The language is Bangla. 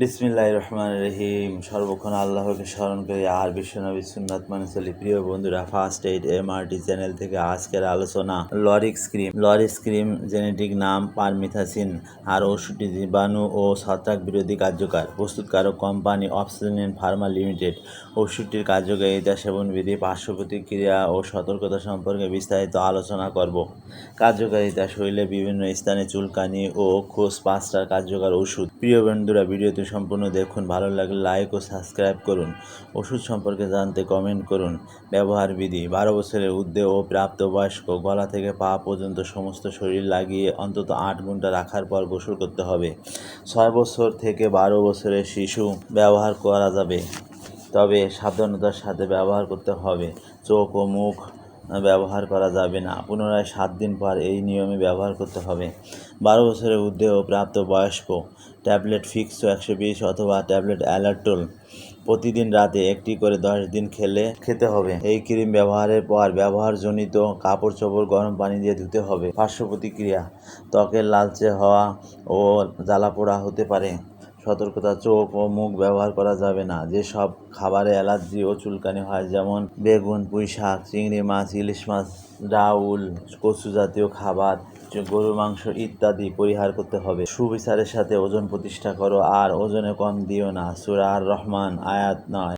বিসমিল্লাহ রহমান রহিম সর্বক্ষণ আল্লাহকে স্মরণ করি, আর বিশ্বনবী সুন্নাত মানে চলি। প্রিয় বন্ধুরা, ফার্স্ট এইড, এমআরটি চ্যানেল থেকে আজকের আলোচনা Lorix cream Lorix cream generic নাম পারমিথাসিন, আর ওষুধটি জীবাণু ও ছত্রাক বিরোধী কার্যকর। প্রস্তুতকারক কোম্পানি অক্সিজেন ফার্মা লিমিটেড। ওষুধটির কার্যকারিতা সেবনবিধি পার্শ্ব প্রতিক্রিয়া ও সতর্কতা সম্পর্কে বিস্তারিত আলোচনা করব। কার্যকারিতা শরীরে বিভিন্ন স্থানে চুলকানি ও খোস পাঁচটার কার্যকর ওষুধ। প্রিয় বন্ধুরা ভিডিওটি সম্পূর্ণ দেখুন, ভালো লাগলে লাইক ও সাবস্ক্রাইব করুন। ওষুধ সম্পর্কে জানতে কমেন্ট করুন। ব্যবহার বিধি, বারো বছরের ঊর্ধ্বে ও প্রাপ্তবয়স্ক, গলা থেকে পা পর্যন্ত সমস্ত শরীর লাগিয়ে অন্তত আট ঘণ্টা রাখার পর গোসল করতে হবে। ছয় বছর থেকে বারো বছরের শিশু ব্যবহার করা যাবে, তবে সাবধানতার সাথে ব্যবহার করতে হবে। চোখ ও মুখ ব্যবহার করা যাবে না। পুনরায় সাত দিন পর এই নিয়মে ব্যবহার করতে হবে। বারো বছরের ঊর্ধ্বে ও প্রাপ্ত বয়স্ক ট্যাবলেট ফিক্স একশো বিশ অথবা ট্যাবলেট অ্যালার্টোল প্রতিদিন রাতে একটি করে দশ দিন খেলে খেতে হবে। এই ক্রিম ব্যবহারের পর ব্যবহারজনিত কাপড় চোপড় গরম পানি দিয়ে ধুতে হবে। পার্শ্ব প্রতিক্রিয়া, ত্বকের লালচে হওয়া ও জ্বালা পোড়া হতে পারে। সতর্কতা, চোখ ও মুখ ব্যবহার করা যাবে না। যেসব খাবারে অ্যালার্জি ও চুলকানি হয়, যেমন বেগুন, পুঁই শাক, চিংড়ি মাছ, ইলিশ মাছ, ডাউল, কচু জাতীয় খাবার, গরুর মাংস ইত্যাদি পরিহার করতে হবে। সুবিচারের সাথে ওজন প্রতিষ্ঠা করো, আর ওজনে কম দিও না। সুরা আর রহমান আয়াত নয়।